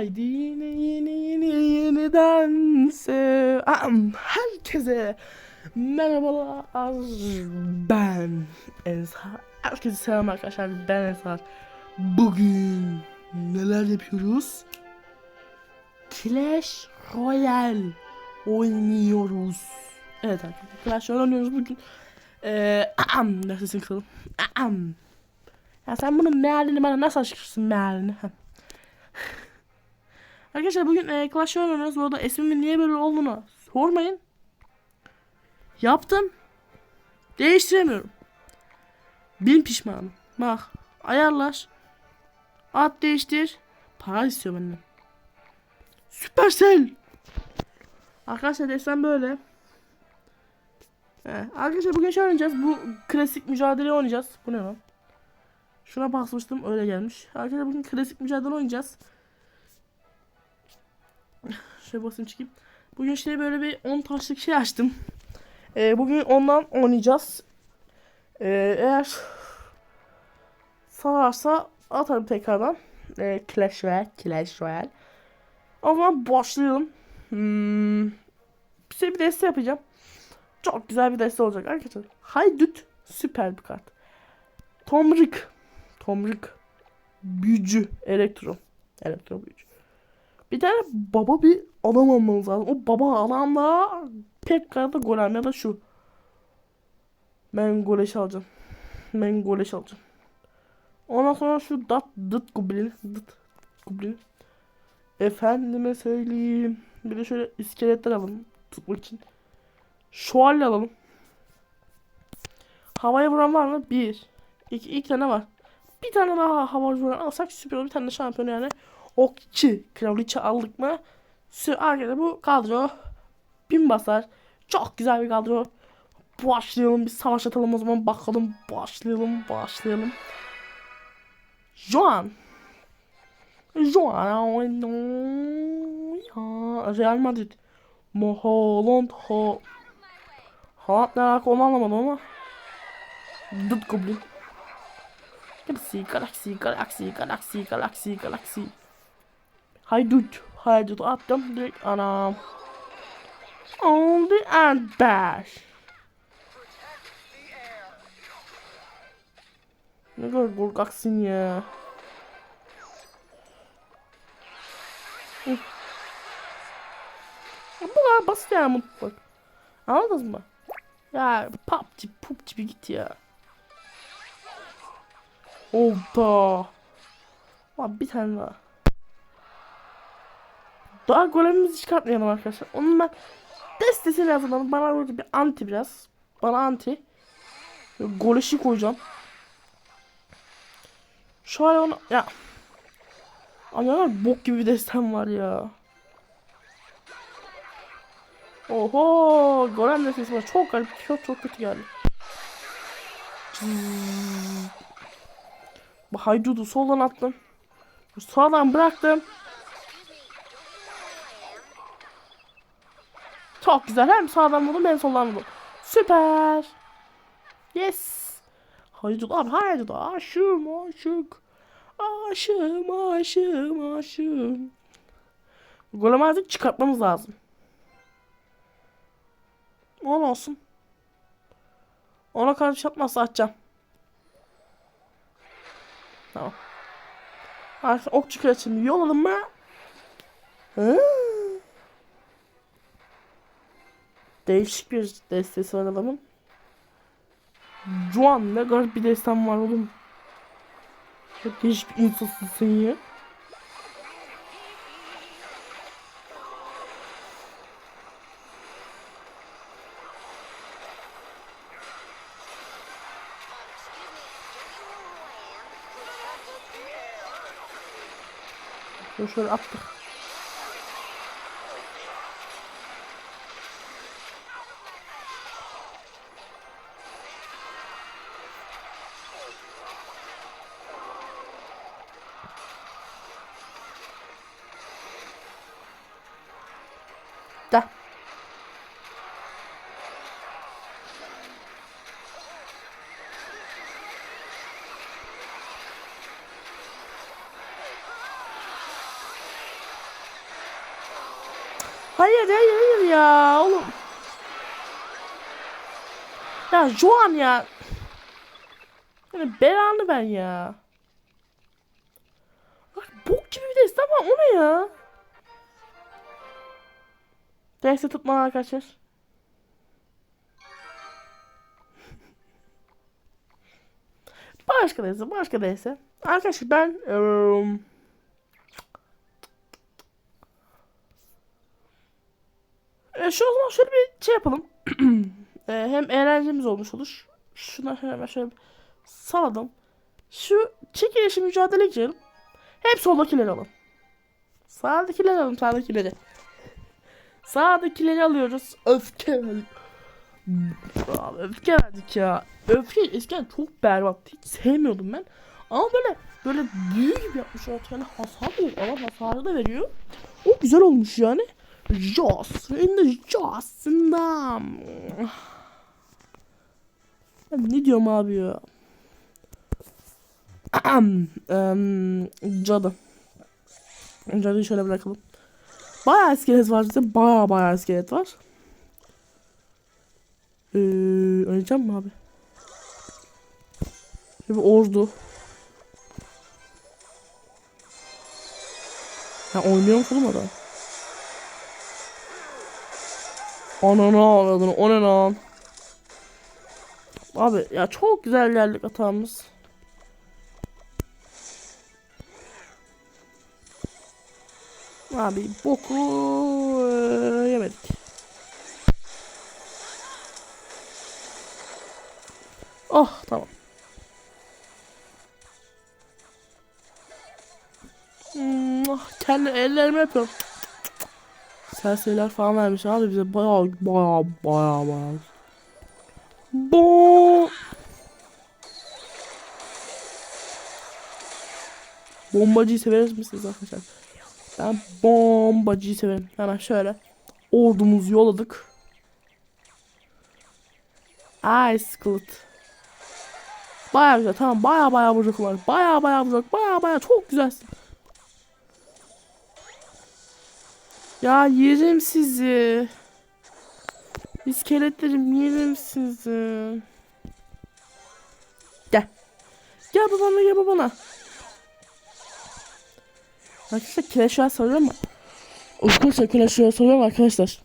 Haydi yine yine yine yeniden sev. Herkese merhabalar. Ben Ensar. Herkese selam arkadaşlar. Ben Ensar. Bugün neler yapıyoruz? Clash Royale oynuyoruz. Evet arkadaşlar. Clash Royale oynuyoruz bugün. Eee am nefesini kısalım. Ya sen bunun mealini bana nasıl açıklırsın mealini? Arkadaşlar bugün e, Clash Royale oynuyoruz. Bu arada ismimin niye böyle olduğunu sormayın. Yaptım. Değiştiremiyorum. Bin pişmanım. Bak ayarlar. Ad değiştir. Para istiyor benden. Süpersel. Arkadaşlar desem böyle. He, arkadaşlar bugün şey oynayacağız. Bu klasik mücadele oynayacağız. Bu ne lan? Şuna basmıştım öyle gelmiş. Arkadaşlar bugün klasik mücadele oynayacağız. Şöyle basayım çıkayım. Bugün işte böyle bir 10 taşlık şey açtım. Ee, bugün ondan oynayacağız. Ee, eğer sararsa atarım tekrardan. Ee, Clash Royale, Clash Royale. O zaman başlayalım. Hmm, size bir deste yapacağım. Çok güzel bir deste olacak arkadaşlar. Haydut süper bir kart. Tomrik. Tomrik. Büyücü. Elektro. Elektro büyücü. Bir tane baba bir adam almamız lazım. O baba adamla tek kartı golem ya da şu. Ben goleş alacağım. Ben goleş alacağım. Ondan sonra şu dat dıt goblin. Dıt goblin. Efendime söyleyeyim. Bir de şöyle iskeletler alalım. Tutmak için. Şövalye alalım. Havaya vuran var mı? Bir. İki, iki tane var. Bir tane daha hava vuran alsak süper olur. Bir tane de şampiyon yani. Okçu. Kraliçe aldık mı? Arkada bu kadro. Bin basar. Çok güzel bir kadro. Başlayalım. Bir savaş atalım o zaman. Bakalım. Başlayalım. Başlayalım. Juan. Ya. Real Madrid. Moholand ho. Haaland ne alaka onu anlamadım ama. Dıt Goblin. Galaxy, Galaxy, Galaxy, Galaxy, Galaxy, Galaxy. Haydut, haydut attım direkt anam. On the and bash. Ne kadar korkaksın ya. Bu kadar basit yani mutluluk. Anladınız mı? Ya PUBG, PUBG bir git ya. Olta. Abi bir tane daha. Daha golemimizi çıkartmayalım arkadaşlar. Onun ben destesi lazım. Bana böyle bir anti biraz. Bana anti. Goleşi koyacağım. Şu an onu ya. Anneler bok gibi bir destem var ya. Oho, golem nefesi var. Çok garip, çok çok kötü geldi. Haydudu soldan attım. Sağdan bıraktım. Çok güzel. Hem sağdan vurdum hem soldan vurdum. Süper. Yes. Haydut abi haydut. Aşığım aşık. Aşığım aşığım aşığım. Golem artık çıkartmamız lazım. On olsun. Ona karşı yapmazsa atacağım. Tamam. Artık okçu kreatini yolladım mı? Hı? Değişik bir destesi var adamın. Juan ne garip bir destem var oğlum. Çok değişik bir insansın ya. Şöyle attık. Hayır hayır hayır ya oğlum. Ya Joan ya. Yani belanı ben ya. Bak bok gibi bir deste ama o ne ya? Deste tutma arkadaşlar. Başka deste, başka deste. Arkadaşlar ben ıı, E, şu o zaman şöyle bir şey yapalım. E, hem eğlencemiz olmuş olur. Şuna hemen şöyle bir saladım. Şu çekilişi mücadele girelim. Hep soldakileri alalım. Sağdakileri alalım sağdakileri. Sağdakileri alıyoruz. Öfke. Abi, öfke verdik ya. Öfke eskiden çok berbat. Hiç sevmiyordum ben. Ama böyle böyle büyü gibi yapmışlar. Yani hasar yok ama hasarı da veriyor. O güzel olmuş yani. Joss. In the Joss. In the... Ben ne diyorum abi ya? Em, Cadı. Cadıyı şöyle bırakalım. Bayağı iskelet var bize. Bayağı bayağı iskelet var. Ee, oynayacağım mı abi? Bir ordu. Ya oynuyormuş oğlum adam. Ananı ağladın o ne lan? Abi ya çok güzel geldik atağımız. Abi boku yemedik. Oh tamam. Hmm, ah, kendi ellerimi yapıyorum. Serseriler falan vermiş abi bize baya baya baya baya. Bo Bombacıyı severiz misiniz arkadaşlar? Ben bombacıyı severim. Hemen şöyle ordumuzu yolladık. Ice Skillet. Baya güzel tamam baya baya vuracak var. Baya baya vuracak baya baya çok güzelsin. Ya yerim sizi. İskeletlerim yerim sizi. Gel. Gel babana gel babana. Arkadaşlar Clash Royale soruyor mu? Arkadaşlar Clash Royale soruyorum arkadaşlar.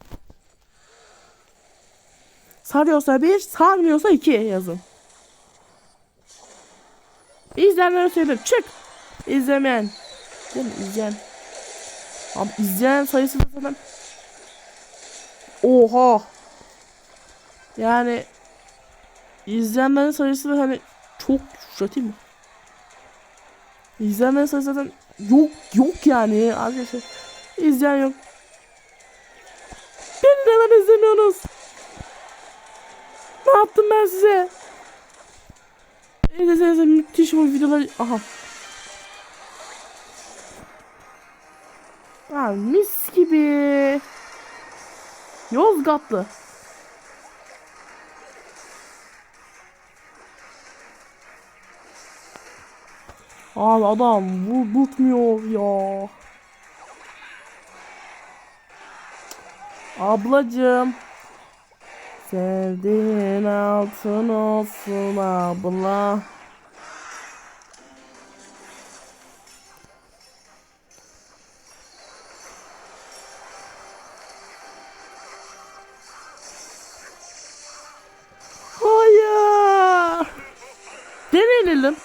Sarıyorsa bir, sarmıyorsa iki yazın. İzleyenlere söyledim. Çık. İzlemeyen. Değil mi? İzleyen. Abi izleyen sayısı da zaten Oha. Yani izleyenlerin sayısı da hani çok değil mi? İzleyenlerin sayısı zaten yok yok yani arkadaşlar. İzleyen yok. Beni neden izlemiyorsunuz? Ne yaptım ben size? İzlesenize müthiş bu videolar. Aha. Mis gibi. Yozgatlı. Abi adam vur tutmuyor ya. Ablacım. Sevdiğin altın olsun abla. Deneyelim.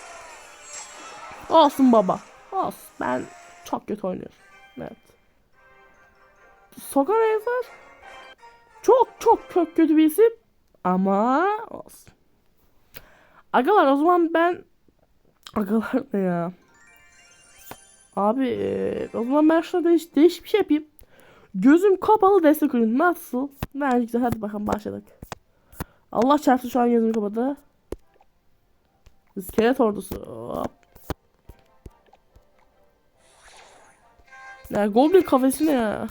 Olsun baba. Olsun. Ben çok kötü oynuyorum. Evet. Sokan Efer çok çok çok kötü bir isim. Ama olsun. Agalar o zaman ben Agalar ne ya? Abi eee, o zaman ben şurada değiş, değişik bir şey yapayım. Gözüm kapalı destek oyun nasıl? Ne güzel hadi bakalım başladık. Allah çarpsın şu an gözümü kapadı. İskelet ordusu. Hop. Ya Goblin kafesi ne ya?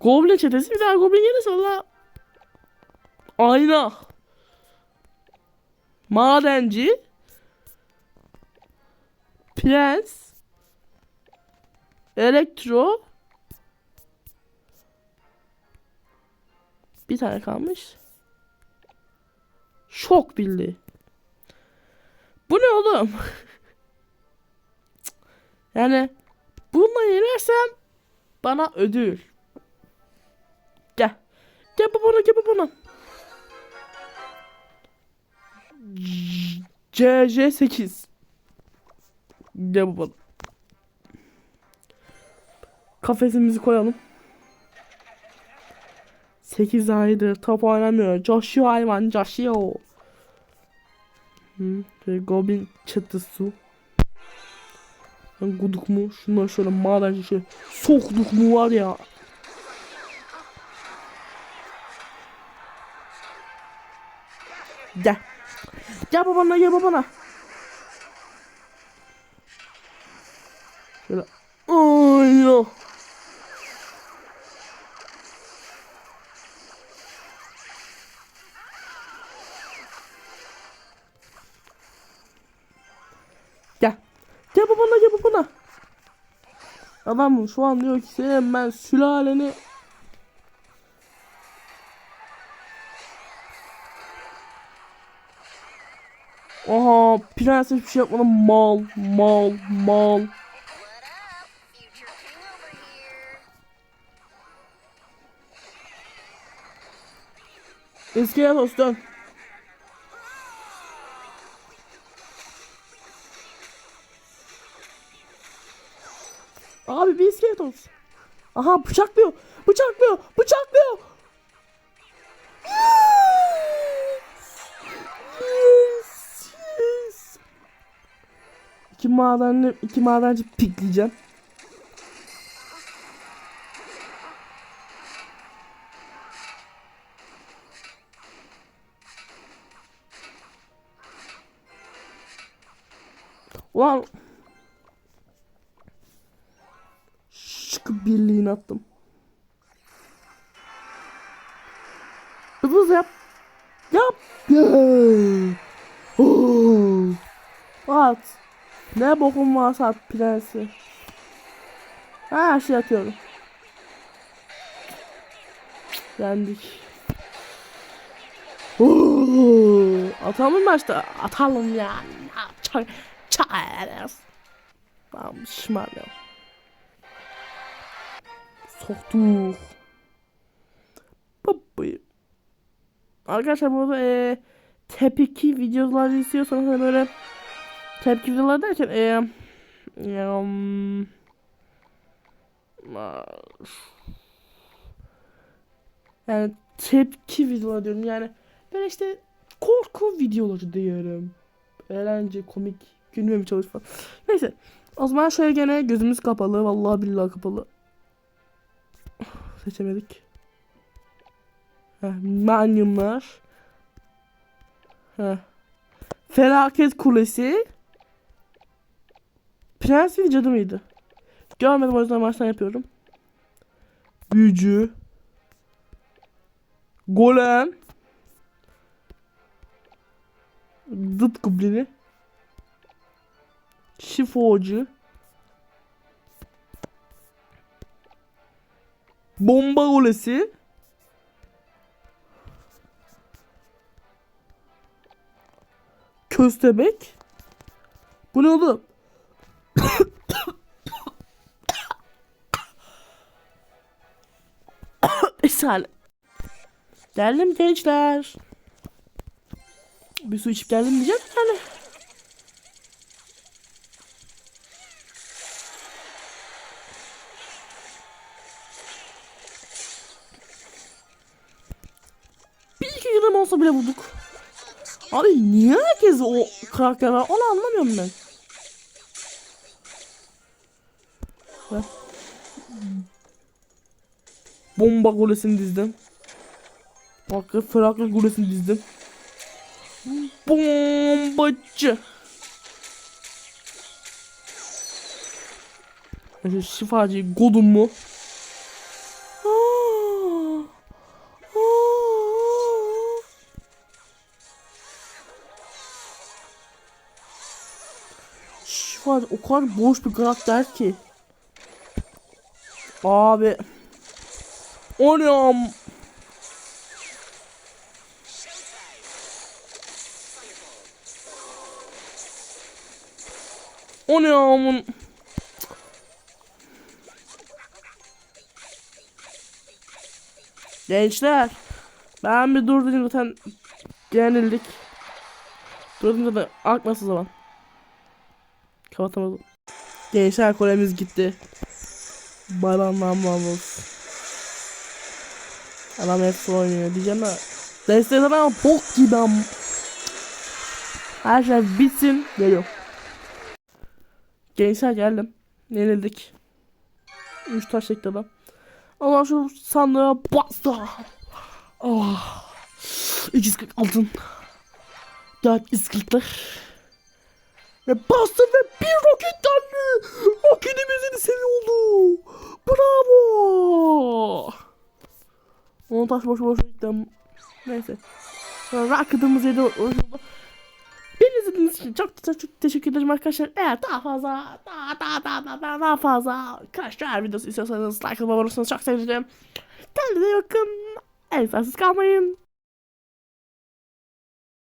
Goblin çetesi bir daha Goblin gelirse valla. Ayna. Madenci. Prens. Elektro. Bir tane kalmış. Şok bildi. Bu ne oğlum? yani bununla yenersem bana ödül. Gel. Gel babana gel babana. CC8 Gel babana. Kafesimizi koyalım. 8 aydır top oynamıyor. Coşuyor hayvan coşuyor. Hı, şöyle goblin çatısı. Guduk mu? Şunları şöyle madenci şöyle soktuk mu var ya. Gel. Gel babana gel babana. Şöyle. Ay ya. Gel babana gel babana. Adam şu an diyor ki senin ben sülaleni Aha prenses bir şey yapmadan mal mal mal. Eski Yatos dön. Abi bir iskelet olsun. Aha bıçaklıyor. Bıçaklıyor. Bıçaklıyor. Yes. Yes. İki madenli, iki madenci pikleyeceğim. Ulan Şık birliğini attım. Hızlı yap. Yap. Oo. At. Ne bokum varsa at prensi. Her şey atıyorum. Yendik. Oo. Atalım işte? Atalım ya. Çok çaresiz. Tamam şımarıyorum. Soktuk. Babayı. Arkadaşlar bu arada e, tepki videoları istiyorsanız hani böyle tepki videoları derken e, e, um, yani tepki videoları diyorum yani ben işte korku videoları diyorum. Eğlence, komik, gülmemi çalış falan. Neyse. O zaman şöyle gene gözümüz kapalı. Vallahi billahi kapalı. Seçemedik. Heh, manyumlar. Felaket kulesi. Prens miydi cadı mıydı? Görmedim o yüzden baştan yapıyorum. Büyücü. Golem. Dıt goblini. Şifacı. Bomba kulesi. Köstebek. Bu ne oldu? İshal. Geldim gençler. Bir su içip geldim diyeceğim yani. Gram olsa bile vurduk. Abi niye herkes o karakter var onu anlamıyorum ben. Ver. Bomba golesini dizdim. Bakın felaket golesini dizdim. Bombacı. Şu şifacı godum mu? Şifacı o kadar boş bir karakter ki. Abi. O ne am? O ne amın? Gençler. Ben bir dur dedim zaten yenildik. Durdum zaten akması zaman. Kapatamadım. Gençler kolemiz gitti. Bananlanmamız. Adam hepsi oynuyor diyeceğim de. Desteği ama bok gibi am. Her şey bitsin. Geliyorum. Gençler geldim. Yenildik. 3 taş çekti adam. Allah şu sandığa bastı. Oh. 240 altın. 440'lar. Ve bastı ve bir roket döndü. Roketimizin sevi oldu. Bravo. Onu taş boş boş gittim. Neyse. Rocketımız yedi oldu. Beni izlediğiniz için çok çok, çok teşekkür ederim arkadaşlar. Eğer daha fazla daha daha daha daha daha, daha fazla Royale videosu istiyorsanız like abone olursanız çok sevinirim. Kendinize bakın. En kalmayın.